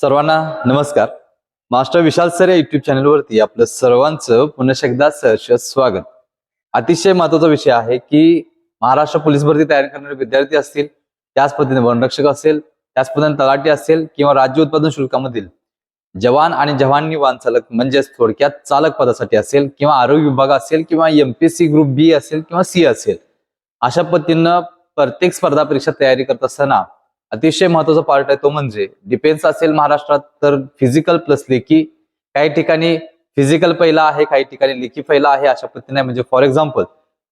सर्वांना नमस्कार. Master Vishal sir या युट्यूब चॅनलवरती आपलं सर्वांचं पुन्हा एकदा सहर्ष स्वागत. अतिशय महत्त्वाचा विषय आहे की महाराष्ट्र पोलीस भरती तयार करणारे विद्यार्थी असतील त्याच पद्धतीने वनरक्षक असेल त्याच पद्धतीने तलाठी असेल किंवा राज्य उत्पादन शुल्कामधील जवान आणि जवानी वाहन चालक म्हणजेच थोडक्यात चालक पदासाठी असेल किंवा आरोग्य विभाग असेल किंवा एमपीएससी ग्रुप बी असेल किंवा सी असेल अशा पद्धतीनं प्रत्येक स्पर्धा परीक्षा तयारी करत असताना अतिशय महत्त्वाचा पार्ट आहे तो म्हणजे डिफेन्स असेल महाराष्ट्रात तर फिजिकल प्लस लेखी. काही ठिकाणी फिजिकल पहिला आहे काही ठिकाणी लेखी पहिला आहे अशा पद्धतीने. म्हणजे फॉर एक्झाम्पल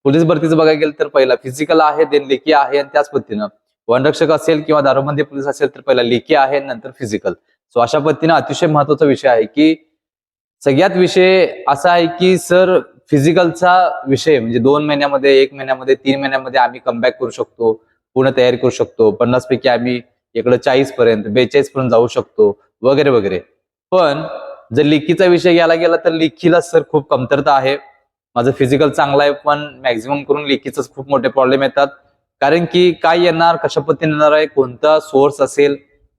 पोलीस भरतीचं बघायला गेलं तर पहिला फिजिकल आहे देन लेखी आहे आणि त्याच पद्धतीनं. वनरक्षक असेल किंवा दारूबंदी पोलीस असेल तर पहिला लेखी आहे नंतर फिजिकल सो अशा पद्धतीने अतिशय महत्त्वाचा विषय आहे की सगळ्यात विषय असा आहे की सर फिजिकलचा विषय म्हणजे दोन महिन्यामध्ये एक महिन्यामध्ये तीन महिन्यामध्ये आम्ही कमबॅक करू शकतो. पूर्ण तयारी करू शकतो. पन्नास पैकी आम्ही इकडे चाळीस पर्यंत बेचाळीस पर्यंत जाऊ शकतो वगैरे वगैरे. पण जर लिखीचा विषय घ्यायला गेला तर लिखीला सर खूप कमतरता आहे. माझं फिजिकल चांगलं आहे पण मॅक्झिमम करून लेखीच खूप मोठे प्रॉब्लेम येतात. कारण की काय येणार कशा पद्धतीने येणार आहे कोणता सोर्स असेल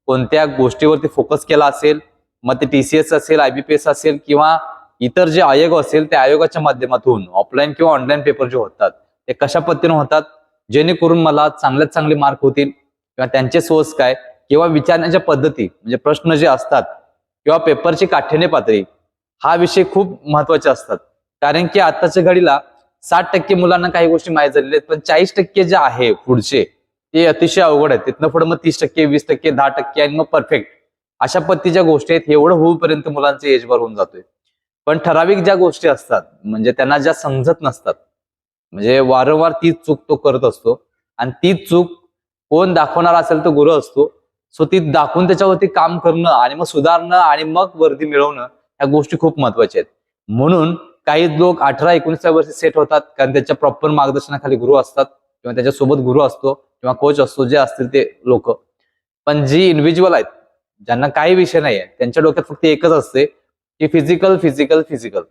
कोणत्या गोष्टीवरती फोकस केला असेल मग ते टीसीएस असेल आयबीपीएस असेल किंवा इतर जे आयोग असेल त्या आयोगाच्या माध्यमातून ऑफलाईन किंवा ऑनलाईन पेपर जे होतात ते कशा पद्धतीने होतात जेणेकरून मला चांगल्यात चांगले मार्क होतील किंवा त्यांचे सोर्स काय किंवा विचारण्याच्या पद्धती म्हणजे प्रश्न जे असतात किंवा पेपरची काठ्याने पातळी हा विषय खूप महत्त्वाचे असतात. कारण की आताच्या घडीला साठ टक्के मुलांना काही गोष्टी माहीत झालेल्या आहेत पण चाळीस टक्के जे आहे पुढचे ते अतिशय अवघड आहेत. तिथनं पुढे मग तीस टक्के वीस टक्के दहा टक्के आणि मग परफेक्ट अशा पद्धतीच्या गोष्टी आहेत एवढं होऊपर्यंत मुलांचं एजवर होऊन जातोय. पण ठराविक ज्या गोष्टी असतात म्हणजे त्यांना ज्या समजत नसतात म्हणजे वारंवार तीच चूक तो करत असतो. आणि तीच चूक कोण दाखवणार असेल तो गुरु असतो. सो ती दाखवून त्याच्यावरती काम करणं आणि मग सुधारणं आणि मग वर्दी मिळवणं ह्या गोष्टी खूप महत्त्वाच्या आहेत. म्हणून काही लोक अठरा एकोणीसच्या वर्षी सेट होतात कारण त्याच्या प्रॉपर मार्गदर्शनाखाली गुरु असतात किंवा त्याच्यासोबत गुरु असतो किंवा कोच असतो जे असतील ते लोक. पण जी इंडिव्हिज्युअल आहेत ज्यांना काही विषय नाही आहे त्यांच्या डोक्यात फक्त एकच असते की फिजिकल फिजिकल फिजिकल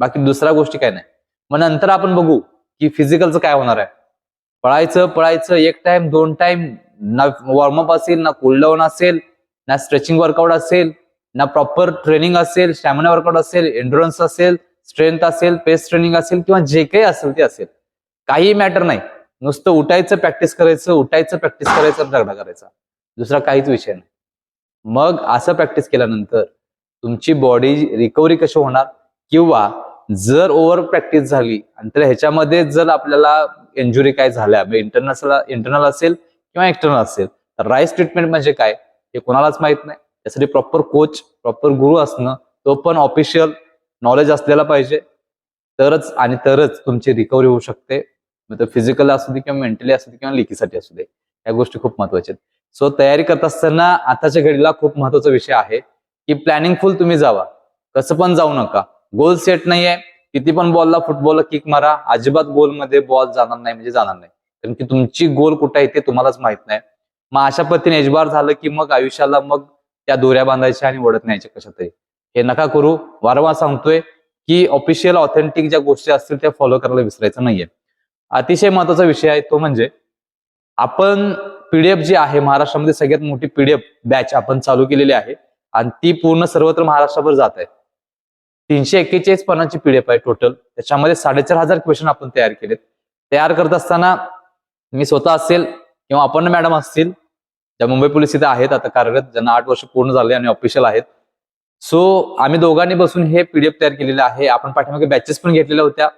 बाकी दुसऱ्या गोष्टी काय नाही. मग नंतर आपण बघू की फिजिकलचं काय होणार आहे? पळायचं पळायचं एक टाइम दोन टाइम ना वॉर्मअप असेल ना कूलडाऊन असेल ना स्ट्रेचिंग वर्कआउट असेल ना प्रॉपर ट्रेनिंग असेल स्टॅमिना वर्कआउट असेल एन्ड्युरन्स असेल स्ट्रेंथ असेल पेस ट्रेनिंग असेल किंवा जे काही असेल ते असेल. काही मॅटर नाही. नुसतं उठायचं प्रॅक्टिस करायचं उठायचं प्रॅक्टिस करायचं झगडा करायचा. दुसरा काहीच विषय नाही. मग असं प्रॅक्टिस केल्यानंतर तुमची बॉडी रिकव्हरी कशी होणार? किंवा जर ओव्हर प्रॅक्टिस झाली आणि तर ह्याच्यामध्ये जर आपल्याला इंजुरी काय झाल्या म्हणजे इंटरनल इंटरनल असेल किंवा एक्सटर्नल असेल तर राईस ट्रीटमेंट म्हणजे काय? हे कोणालाच माहीत नाही. त्यासाठी प्रॉपर कोच प्रॉपर गुरु असणं तो पण ऑफिशियल नॉलेज असलेला पाहिजे. तरच आणि तरच तुमची रिकव्हरी होऊ शकते. मग ते फिजिकल असू दे किंवा मेंटली असू दे किंवा लिकीसाठी असू दे. या गोष्टी खूप महत्त्वाच्या आहेत. सो तयारी करत असताना आताच्या घडीला खूप महत्त्वाचा विषय आहे की प्लॅनिंग फुल तुम्ही जावा. कसं पण जाऊ नका. गोल सेट नाहीये. किती पण बॉलला फुटबॉल किक मारा. अजिबात गोलमध्ये बॉल जाणार नाही म्हणजे जाणार नाही. कारण की तुमची गोल कुठे आहे ते तुम्हालाच माहीत नाही. मग अशा पद्धतीने एजबार झालं की मग आयुष्याला मग त्या दोऱ्या बांधायच्या आणि ओढत न्यायच्या कशा तरी हे नका करू. वारंवार सांगतोय की ऑफिशियल ऑथेंटिक ज्या गोष्टी असतील त्या फॉलो करायला विसरायचं नाहीये. अतिशय महत्त्वाचा विषय आहे तो म्हणजे आपण पीडीएफ जी आहे महाराष्ट्रामध्ये सगळ्यात मोठी पीडीएफ बॅच आपण चालू केलेली आहे आणि ती पूर्ण सर्वत्र महाराष्ट्रावर जात आहे. तीनशे एक्केचाळीस पानांची पीडीएफ आहे टोटल त्याच्यामध्ये साडेचार हजार क्वेश्चन आपण तयार केलेत. तयार करत असताना मी स्वतः असेल किंवा आपण मॅडम असतील ज्या मुंबई पोलीस इथे आहेत आता कार्यरत ज्यांना आठ वर्ष पूर्ण झाले आणि ऑफिशियल आहेत. सो आम्ही दोघांनी बसून हे पीडीएफ तयार केलेलं आहे. आपण पाठीमागे बॅचेस पण घेतलेल्या होत्या.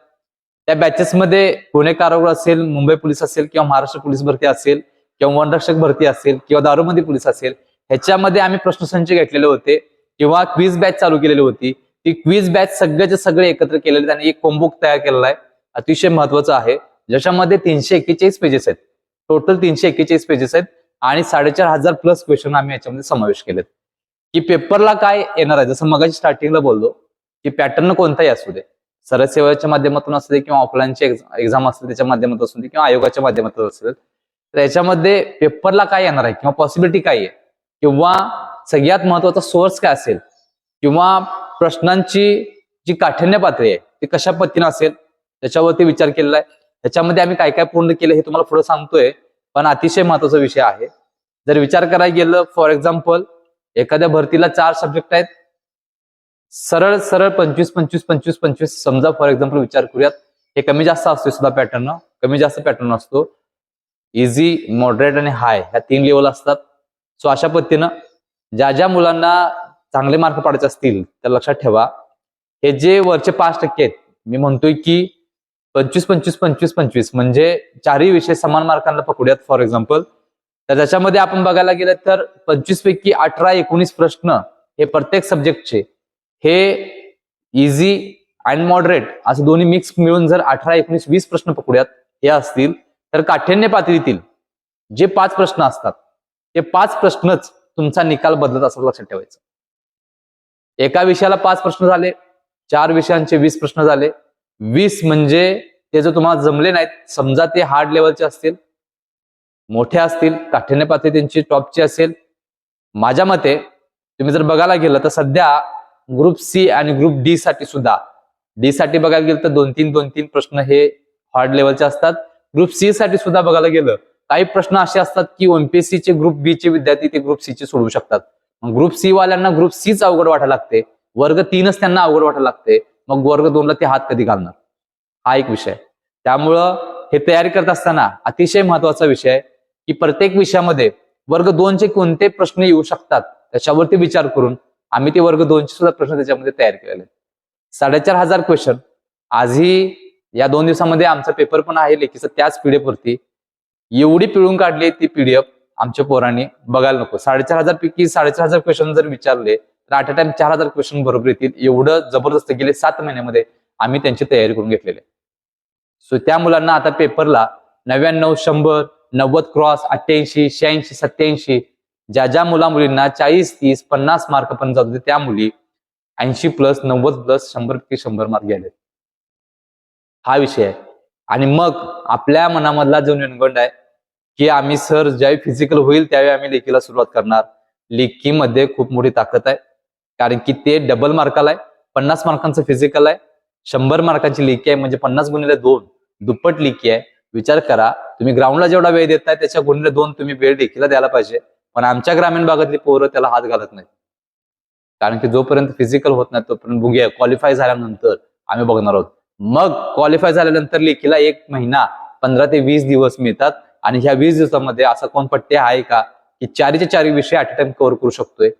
त्या बॅचेसमध्ये पुणे कारागृह असेल मुंबई पोलीस असेल किंवा महाराष्ट्र पोलीस भरती असेल किंवा वनरक्षक भरती असेल किंवा दारूबंदी पोलीस असेल ह्याच्यामध्ये आम्ही प्रश्नसंच घेतलेले होते किंवा क्वीज बॅच चालू केलेली होती. ती क्वीज बॅच सगळ्याचे सगळे एकत्र केलेले त्यांनी एक कोंबुक तयार केलेला आहे. अतिशय महत्वाचं आहे. ज्याच्यामध्ये तीनशे एक्केचाळीस पेजेस आहेत. टोटल तीनशे एक्केचाळीस पेजेस आहेत आणि साडेचार हजार प्लस क्वेश्चन आम्ही याच्यामध्ये समावेश केलेत. की पेपरला काय येणार आहे? जसं मगाशी स्टार्टिंगला बोललो की पॅटर्न कोणताही असू दे. सरसेवाच्या माध्यमातून असू दे किंवा ऑफलाईनची एक्झाम असते त्याच्या माध्यमातून असू दे किंवा आयोगाच्या माध्यमातून असेल तर याच्यामध्ये पेपरला काय येणार आहे किंवा पॉसिबिलिटी काय आहे? किंवा सगळ्यात महत्त्वाचा सोर्स काय असेल? किंवा प्रश्नांची जी काठिण्य पातळी आहे ती कशा पद्धतीने असेल त्याच्यावरती विचार केलेला आहे. त्याच्यामध्ये आम्ही काय काय पूर्ण केलं हे तुम्हाला पुढे सांगतोय पण अतिशय महत्त्वाचा विषय आहे. जर विचार करायला गेलं फॉर एक्झाम्पल एखाद्या भरतीला चार सब्जेक्ट आहेत. सरळ सरळ पंचवीस पंचवीस पंचवीस पंचवीस समजा फॉर एक्झाम्पल विचार करूयात हे कमी जास्त असतो सुद्धा पॅटर्न कमी जास्त पॅटर्न असतो. इझी मॉडरेट आणि हाय ह्या तीन लेवल असतात. सो अशा पद्धतीनं ज्या ज्या मुलांना चांगले मार्क पाडायचे असतील तर लक्षात ठेवा. हे जे वरचे पाच टक्के आहेत मी म्हणतोय की पंचवीस पंचवीस पंचवीस पंचवीस म्हणजे चारही विषय समान मार्कांना पकडूयात फॉर एक्झाम्पल तर त्याच्यामध्ये आपण बघायला गेलं तर पंचवीस पैकी अठरा एकोणीस प्रश्न हे प्रत्येक सब्जेक्टचे हे इझी अँड मॉडरेट असं दोन्ही मिक्स मिळून जर अठरा एकोणीस वीस प्रश्न पकडूयात हे असतील तर काठिण्य पातळीतील जे पाच प्रश्न असतात ते पाच प्रश्नच तुमचा निकाल बदलत असं लक्षात ठेवायचं. एका विषयाला पाच प्रश्न झाले चार विषयांचे वीस प्रश्न झाले. वीस म्हणजे ते जर तुम्हाला जमले नाहीत समजा ते हार्ड लेवलचे असतील मोठे असतील काठिण्य पातळी त्यांची टॉपची असेल. माझ्या मते तुम्ही जर बघायला गेलं तर सध्या ग्रुप सी आणि ग्रुप डी साठी सुद्धा डी साठी बघायला गेलं तर दोन तीन दोन तीन प्रश्न हे हार्ड लेवलचे असतात. ग्रुप सी साठी सुद्धा बघायला गेलं काही प्रश्न असे असतात की ओमपीएससी चे ग्रुप बी चे विद्यार्थी ते ग्रुप सी चे सोडवू शकतात. ग्रुप सी वाल्यांना ग्रुप सीच अवघड वाटायला लागते. वर्ग तीनच त्यांना अवघड वाटायला लागते. मग वर्ग दोनला ते हात कधी घालणार? हा एक विषय. त्यामुळं हे तयारी करत असताना अतिशय महत्त्वाचा विषय की प्रत्येक विषयामध्ये वर्ग दोनचे कोणते प्रश्न येऊ शकतात? त्याच्यावरती विचार करून आम्ही ते वर्ग दोनचे सुद्धा प्रश्न त्याच्यामध्ये तयार केलेले साडेचार हजार क्वेश्चन आजही या दोन दिवसामध्ये आमचा पेपर पण आहे लेखीचा त्याच पीडीएफ वरती. एवढी पिळून काढली ती पीडीएफ आमच्या पोरांनी बघायला नको. साडेचार हजार पैकी साडेचार हजार क्वेश्चन जर विचारले तर अट अ टाइम चार हजार क्वेश्चन बरोबर येतील. एवढं जबरदस्त गेले सात महिन्यामध्ये आम्ही त्यांची तयारी करून घेतलेली सो त्या मुलांना आता पेपरला नव्याण्णव शंभर नव्वद क्रॉस अठ्ठ्याऐंशी शहाऐंशी सत्याऐंशी ज्या ज्या मुला मुलींना चाळीस तीस पन्नास मार्क पण जात होते त्या मुली ऐंशी प्लस नव्वद प्लस शंभर पैकी शंभर मार्क गेले हा विषय आहे. आणि मग आपल्या मनामधला जो निर्गंड आहे की आम्ही सर ज्यावेळी फिजिकल होईल त्यावेळी आम्ही लेखीला सुरुवात करणार. लेखीमध्ये खूप मोठी ताकद आहे. कारण की ते डबल मार्काला आहे पन्नास मार्कांचं फिजिकल आहे शंभर मार्कांची लेखी आहे म्हणजे पन्नास गुणिले दोन दुप्पट लेखी आहे. विचार करा तुम्ही ग्राउंडला जेवढा वेळ देताय त्याच्या गुणिले दोन तुम्ही वेळ लेखीला द्यायला पाहिजे. पण आमच्या ग्रामीण भागातली पोरं त्याला हात घालत नाही कारण की जोपर्यंत फिजिकल होत नाही तोपर्यंत बघूया क्वालिफाय झाल्यानंतर आम्ही बघणार आहोत. मग क्वालिफाय झाल्यानंतर लेखीला एक महिना पंधरा ते वीस दिवस मिळतात. आणि ह्या वीस दिवसामध्ये असा कोण पट्ट्या आहे का की चारीचे चारी विषय ऍट टाइम कव्हर करू शकतोय?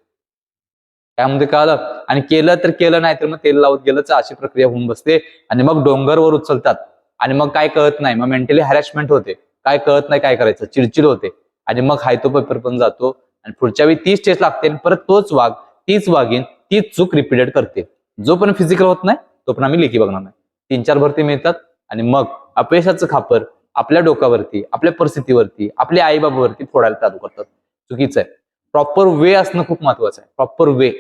त्यामध्ये कळलं? आणि केलं तर केलं नाही तर मग तेल लावत गेलंच अशी प्रक्रिया होऊन बसते. आणि मग डोंगरवर उचलतात. आणि मग काय कळत नाही. मग मेंटली हॅरॅसमेंट होते. काय कळत नाही काय करायचं? चिडचिड होते. आणि मग हाय तो पेपर पण जातो. आणि पुढच्या वेळी तीच टेस्ट लागते आणि परत तोच वाघ तीच वाघीन तीच चूक रिपीटेड करते. जो पण फिजिकल होत नाही तो पण आम्ही लेखी बघणार नाही. तीन चार भरती मिळतात. आणि मग अपयशाचं खापर आपल्या डोक्यावरती आपल्या परिस्थितीवरती आपल्या आईबाबावरती फोडायला चालू करतात. चुकीचं आहे. प्रॉपर वे असणं खूप महत्वाचं आहे. प्रॉपर वे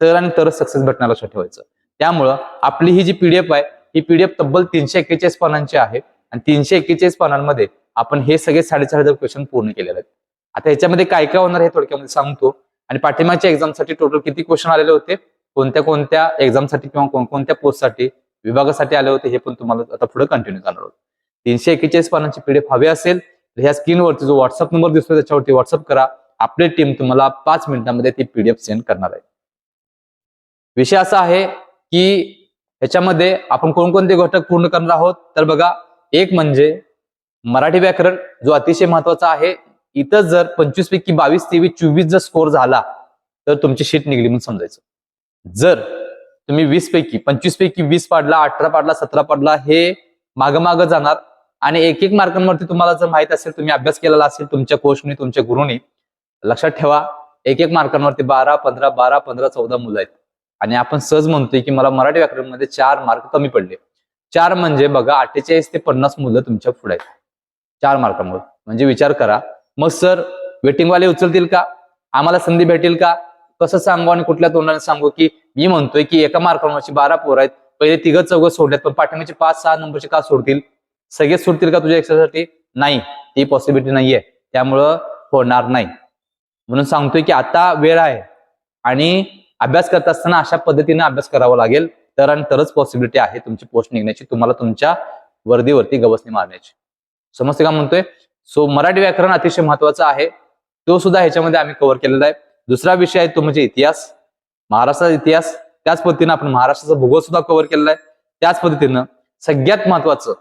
तर आणि तरच सक्सेस भेटणार लक्षात ठेवायचं. त्यामुळं आपली ही जी पीडीएफ आहे ही पीडीएफ तब्बल तीनशे एक्केचाळीस पानांची आहे आणि तीनशे एक्केचाळीस पानांमध्ये आपण हे सगळे साडेचार हजार क्वेश्चन पूर्ण केलेले आहेत. आता ह्याच्यामध्ये काय काय होणार हे थोडक्यामध्ये सांगतो. आणि पाठिंबाच्या एक्झामसाठी टोटल किती क्वेश्चन आलेले होते? कोणत्या कोणत्या एक्झामसाठी किंवा कोणकोणत्या पोस्टसाठी विभागासाठी आले होते हे पण तुम्हाला आता पुढे कंटिन्यू करणार आहोत. तीनशे एक्केचाळीस पानांची पीडीएफ हवी असेल तर ह्या स्क्रीनवरती जो व्हॉट्सअप नंबर दिसतो त्याच्यावरती व्हॉट्सअप करा. आपली टीम तुम्हाला पाच मिनिटांमध्ये ती पीडीएफ सेंड करणार आहे. विषय असा आहे की ह्याच्यामध्ये आपण कोणकोणते घटक पूर्ण करणार आहोत? तर बघा एक म्हणजे मराठी व्याकरण जो अतिशय महत्त्वाचा आहे इथं जर पंचवीस पैकी बावीस तेवीस चोवीस जर स्कोर झाला तर तुमची शीट निघली म्हणून समजायचं. जर तुम्ही वीस पैकी पंचवीस पैकी वीस पाडला अठरा पाडला सतरा पाडला हे मागं मागं जाणार. आणि एक एक मार्कांवरती तुम्हाला जर माहीत असेल तुम्ही अभ्यास केलेला असेल तुमच्या कोचने तुमच्या गुरुनी लक्षात ठेवा एक एक मार्कांवरती बारा पंधरा बारा पंधरा चौदा मुलं आहेत. आणि आपण सहज म्हणतोय की मला मराठी व्याकरणमध्ये चार मार्क कमी पडले. चार म्हणजे बघा अठ्ठेचाळीस ते पन्नास मुलं तुमच्यापुढे आहेत. चार मार्कांवर. म्हणजे विचार करा. मग सर वेटिंगवाले उचलतील का? आम्हाला संधी भेटेल का? कसं सांगू आणि कुठल्या तोंडाने सांगू की मी म्हणतोय की एका मार्कांवरची बारा पोर आहेत पहिले तिघं चौघं सोडल्यात पण पाठिंबाचे पाच सहा नंबरचे का सोडतील? सगळेच सोडतील का तुझ्या एक्सरसाठी नाही. ती पॉसिबिलिटी नाहीये. त्यामुळं होणार नाही. म्हणून सांगतोय की आता वेळ आहे. आणि अभ्यास करत असताना अशा पद्धतीने अभ्यास करावा लागेल. तर आणि तरच पॉसिबिलिटी आहे तुमची पोस्ट निघण्याची तुम्हाला तुमच्या वर्दीवरती गवसणी मारण्याची. समजते का म्हणतोय? सो मराठी व्याकरण अतिशय महत्वाचं आहे. तो सुद्धा ह्याच्यामध्ये आम्ही कव्हर केलेला आहे. दुसरा विषय आहे तो म्हणजे इतिहास. महाराष्ट्राचा इतिहास. त्याच पद्धतीनं आपण महाराष्ट्राचा भूगोल सुद्धा कव्हर केलेला आहे. त्याच पद्धतीनं सगळ्यात महत्वाचं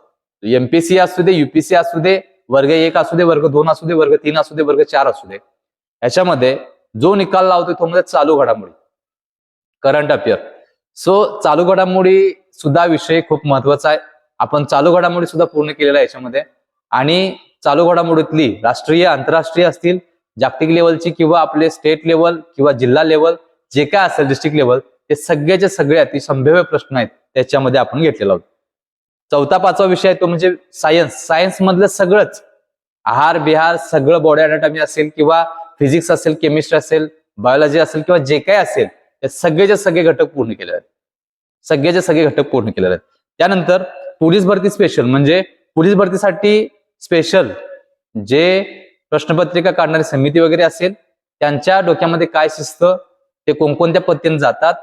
एमपीसी असू दे युपीसी असू दे वर्ग एक असू दे वर्ग दोन असू दे वर्ग तीन असू दे वर्ग चार असू दे याच्यामध्ये जो निकाल लावतोय तो म्हणजे चालू घडामोडी. करंट अफेअर सो चालू घडामोडी सुद्धा विषय खूप महत्त्वाचा आहे. आपण चालू घडामोडी सुद्धा पूर्ण केलेला आहे याच्यामध्ये. आणि चालू घडामोडीतली राष्ट्रीय आंतरराष्ट्रीय असतील जागतिक लेवलची किंवा आपले स्टेट लेवल किंवा जिल्हा लेवल जे काय असेल डिस्ट्रिक्ट लेवल ते सगळ्याचे सगळे अति संभाव्य प्रश्न आहेत त्याच्यामध्ये आपण घेतलेला आहोत चौथा पाचवा विषय आहे तो म्हणजे सायन्स सायन्स मधलं सगळंच आहार बिहार सगळं बॉडी अनाटॉमी असेल किंवा फिजिक्स असेल केमिस्ट्री असेल बायोलॉजी असेल किंवा जे काय असेल ते सगळेचे सगळे घटक पूर्ण केले आहेत. सगळेचे सगळे घटक पूर्ण केलेले आहेत. त्यानंतर पोलीस भरती स्पेशल म्हणजे पोलीस भरतीसाठी स्पेशल जे प्रश्नपत्रिका काढणारी समिती वगैरे असेल त्यांच्या डोक्यामध्ये काय शिस्त ते कोणकोणत्या पद्धतीने जातात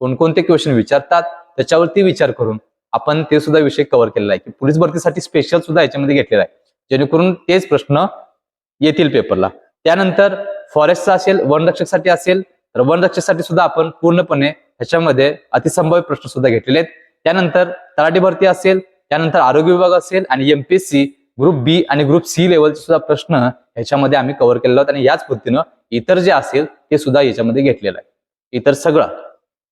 कोणकोणते क्वेश्चन विचारतात त्याच्यावरती विचार करून आपण ते सुद्धा विषय कव्हर केलेला आहे. की पोलीस भरतीसाठी स्पेशल सुद्धा याच्यामध्ये घेतलेला आहे. जेणेकरून तेच प्रश्न येतील पेपरला त्यानंतर फॉरेस्टचा असेल वनरक्षकसाठी असेल तर वनरक्षकसाठी सुद्धा आपण पूर्णपणे ह्याच्यामध्ये अतिसंभाव्य प्रश्न सुद्धा घेतलेले आहेत. त्यानंतर तलाठी भरती असेल त्यानंतर आरोग्य विभाग असेल आणि एमपीएससी ग्रुप बी आणि ग्रुप सी लेवलचे सुद्धा प्रश्न ह्याच्यामध्ये आम्ही कव्हर केलेला आहोत. आणि याच पद्धतीनं इतर जे असेल ते सुद्धा याच्यामध्ये घेतलेलं आहे. इतर सगळं.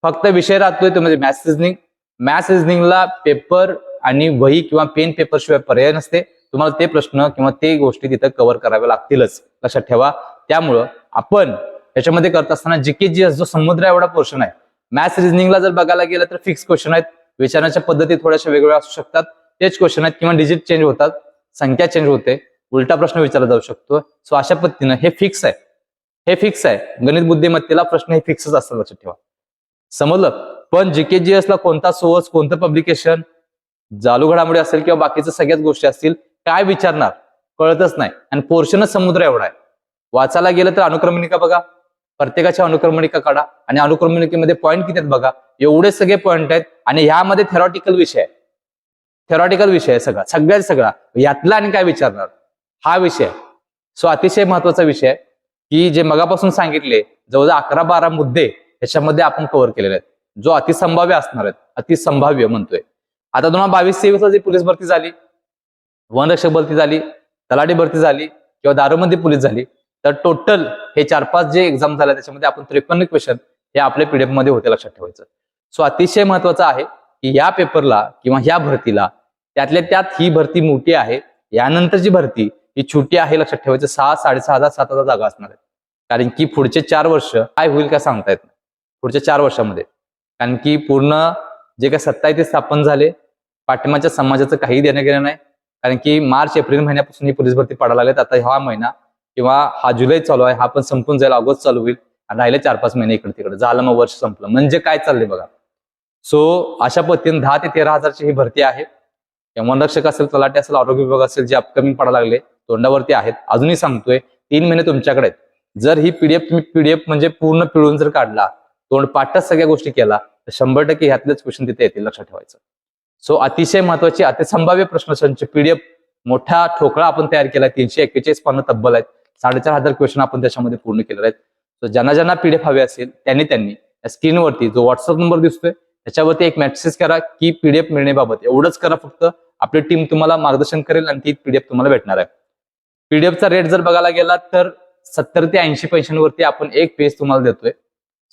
फक्त विषय राहतोय तो म्हणजे मॅथ रिजनिंग मॅथ्स रिजनिंगला पेपर आणि वही किंवा पेन पेपर शिवाय पर्याय नसते. तुम्हाला ते प्रश्न किंवा ते गोष्टी तिथं कव्हर कराव्या लागतीलच. लक्षात ठेवा. त्यामुळं आपण याच्यामध्ये करत असताना जीके जी जो समुद्र एवढा पोर्शन आहे. मॅथ्स रिजनिंगला जर बघायला गेलं तर फिक्स क्वेश्चन आहेत. विचारण्याच्या पद्धती थोड्याशा वेगवेगळ्या असू शकतात. तेच क्वेश्चन आहेत किंवा डिजिट चेंज होतात. संख्या चेंज होते. उलटा प्रश्न विचारला जाऊ शकतो. सो अशा पद्धतीनं हे फिक्स आहे. हे फिक्स आहे. गणित बुद्धिमत्तेला प्रश्न हे फिक्सच असतात लक्षात ठेवा. समजलं? पण जीके जी ला कोणता सोर्स कोणतं पब्लिकेशन चालू घडामोडी असेल किंवा बाकीच्या सगळ्याच गोष्टी असतील काय विचारणार? कळतच नाही. आणि पोर्शनच समुद्र एवढा आहे. वाचायला गेलं तर अनुक्रमणिका बघा. प्रत्येकाच्या अनुक्रमणिका काढा. आणि अनुक्रमणिकेमध्ये पॉईंट किती आहेत बघा? एवढे सगळे पॉईंट आहेत. आणि ह्यामध्ये थेरॉटिकल विषय. आहे थेरॉटिकल विषय आहे सगळा. सगळ्यात सगळा. यातला आणि काय विचारणार? हा विषय. सो अतिशय महत्त्वाचा विषय की जे मगापासून सांगितले जवळजवळ अकरा बारा मुद्दे याच्यामध्ये आपण कव्हर केलेले आहेत. जो अतिसंभाव्य असणार आहेत. अतिसंभाव्य म्हणतोय. आता दोन हजार बावीस तेवीसला जी पोलीस भरती झाली वनरक्षक भरती झाली तलाठी भरती झाली किंवा दारूमध्ये पोलीस झाली तर टोटल हे चार पाच जे एक्झाम झाल्या त्याच्यामध्ये आपण त्रेपन्न क्वेश्चन हे आपल्या पीडीएफमध्ये होते लक्षात ठेवायचं. सो अतिशय महत्वाचं आहे की या पेपरला किंवा ह्या भरतीला त्यातल्या त्यात ही भरती मोठी आहे. यानंतरची भरती ही छोटी आहे लक्षात ठेवायचं. सहा साडेसहा हजार सात हजार जागा असणार आहे कारण की पुढचे चार वर्ष काय होईल का सांगता येत पुढच्या चार वर्षामध्ये. कारण की पूर्ण जे काही सत्ता आहे ते स्थापन झाले. पाठिंबाच्या समाजाचं काही देणं घेणं नाही. कारण की मार्च एप्रिल महिन्यापासून ही पोलीस भरती पडायला लागलेत आता हा महिना किंवा हा जुलै चालू आहे हा पण संपून जाईल ऑगस्ट चालू होईल. आणि राहिले चार पाच महिने इकडे तिकडे. झालं मग वर्ष संपलं. म्हणजे काय चाललंय बघा. सो अशा पद्धतीने दहा ते तेरा हजारची ही भरती आहे. वनरक्षक असेल तलाटे असेल आरोग्य विभाग असेल जे अपकमिंग पडायला लागले तोंडावरती आहेत. अजूनही सांगतोय तीन महिने तुमच्याकडे आहेत. जर ही पीडीएफ तुम्ही पीडीएफ म्हणजे पूर्ण पिळून जर काढला तोंडपाठच सगळ्या गोष्टी केला तर शंभर टक्के ह्यातलेच क्वेश्चन तिथे येतील लक्षात ठेवायचं. सो अतिशय महत्वाची अतिसंभाव्य प्रश्नसंच पीडीएफ मोठा ठोकळा आपण तयार केला तीनशे एक्केचाळीस पानं तब्बल आहेत साडेचार हजार क्वेश्चन आपण त्याच्यामध्ये पूर्ण केलेले आहेत. सो ज्यांना ज्यांना पीडीएफ हवे असेल त्यांनी त्यांनी या स्क्रीनवरती जो व्हॉट्सअप नंबर दिसतोय त्याच्यावरती एक मेसेज करा की पीडीएफ मिळण्याबाबत. एवढंच करा फक्त आपली टीम तुम्हाला मार्गदर्शन करेल आणि ती पीडीएफ तुम्हाला भेटणार आहे. पीडीएफचा रेट जर बघायला गेला तर सत्तर ते ऐंशी पैशांवरती आपण एक पेज तुम्हाला देतोय.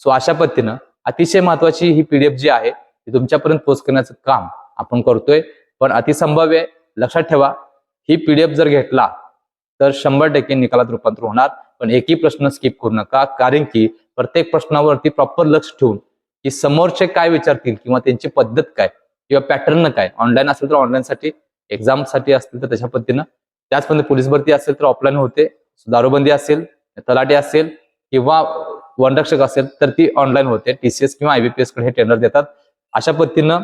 सो अशा पद्धतीनं अतिशय महत्वाची ही पीडीएफ जी आहे ती तुमच्यापर्यंत पोस्ट करण्याचं काम आपण करतोय. पण अतिसंभाव्य आहे. लक्षात ठेवा ही पीडीएफ जर घेतला तर शंभर टक्के निकालात रूपांतर होणार. पण एकही प्रश्न स्किप करू नका कारण की प्रत्येक प्रश्नावरती प्रॉपर लक्ष ठेवून की समोरचे काय विचारतील किंवा त्यांची पद्धत काय किंवा पॅटर्न काय. ऑनलाईन असेल तर ऑनलाईन साठी एक्झामसाठी असतील तर त्याच्या पद्धतीनं. त्याचपर्यंत पोलीस भरती असेल तर ऑफलाईन होते. दारूबंदी असेल तलाठी असेल किंवा वनरक्षक असेल तर ती ऑनलाईन होते. टीसीएस किंवा आयबीपीएसकडे हे टेंडर देतात. अशा पद्धतीनं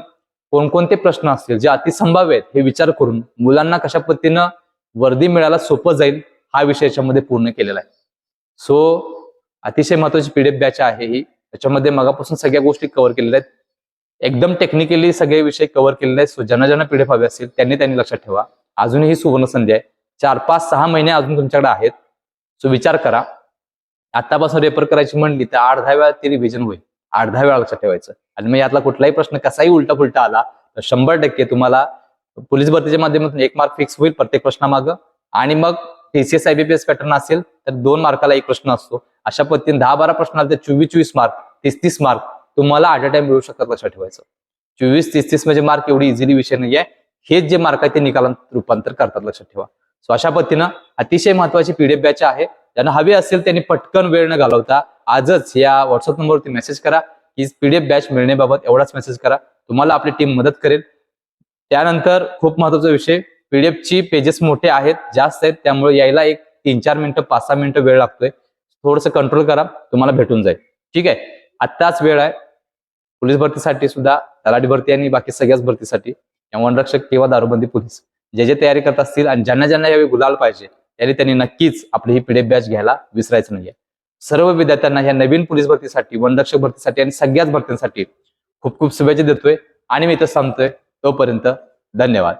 कोणकोणते प्रश्न असतील जे अतिसंभाव्य आहेत हे विचार करून मुलांना कशा पद्धतीनं वर्दी मिळायला सोपं जाईल हा विषय याच्यामध्ये पूर्ण केलेला आहे. सो अतिशय महत्वाची पीडीएफ बॅच आहे ही. त्याच्यामध्ये मगापासून सगळ्या गोष्टी कव्हर केलेल्या आहेत. एकदम टेक्निकली सगळे विषय कव्हर केलेले आहेत. सो ज्यांना ज्यांना पीडीएफ हवे असतील त्यांनी त्यांनी लक्षात ठेवा. अजूनही सुवर्ण संधी आहे. चार पाच सहा महिने अजून तुमच्याकडे आहेत. सो विचार करा. आतापासून रेफर करायची म्हणली तर अर्धा वेळा ते रिव्हिजन होईल. आठ दहा वेळा लक्षात ठेवायचं. आणि मग यातला कुठलाही प्रश्न कसाही उलटा फुलटा आला तर शंभर टक्के तुम्हाला पोलीस भरतीच्या माध्यमातून एक मार्क फिक्स होईल प्रत्येक प्रश्नामागं. आणि मग टीसीएस आयबीपीएस पॅटर्न असेल तर दोन मार्काला एक प्रश्न असतो. अशा पद्धतीने दहा बारा प्रश्न आले तर चोवीस चोवीस मार्क तीस तीस मार्क तुम्हाला ॲट अ टाइम मिळू शकतात लक्षात ठेवायचं. चोवीस तीस तीस म्हणजे मार्क एवढी इझिली विषय नाही आहे हेच जे मार्क आहे ते निकालांत रूपांतर करतात लक्षात ठेवा. सो अशा पद्धतीनं अतिशय महत्वाची पीडीएफ बॅच आहे. ज्यांना हवी असेल त्यांनी पटकन वेळ न घालवता आजच या व्हॉट्सअप नंबरवरती मेसेज करा. की पीडीएफ बॅच मिळण्याबाबत एवढाच मेसेज करा. तुम्हाला आपली टीम मदत करेल. त्यानंतर खूप महत्त्वाचा विषय पीडीएफ ची पेजेस मोठे आहेत जास्त आहेत त्यामुळे यायला एक तीन चार मिनिटं पाच सहा मिनिटं वेळ लागतोय. थोडंसं कंट्रोल करा तुम्हाला भेटून जाईल. ठीक आहे? आत्ताच वेळ आहे. पोलीस भरतीसाठी सुद्धा तलाठी भरती आणि बाकी सगळ्याच भरतीसाठी. वनरक्षक किंवा दारूबंदी पोलीस. जे जे तयारी करत असतील आणि ज्यांना ज्यांना यावेळी गुलाल पाहिजे याने त्यांनी नक्कीच आपली ही पीडीएफ बॅच घ्यायला विसरायचं नाहीये. सर्व विद्यार्थ्यांना ह्या नवीन पोलीस भरतीसाठी वनरक्षक भरतीसाठी आणि सगळ्याच भरतींसाठी खूप खूप शुभेच्छा देतोय. आणि मी इथं सांगतोय तोपर्यंत धन्यवाद.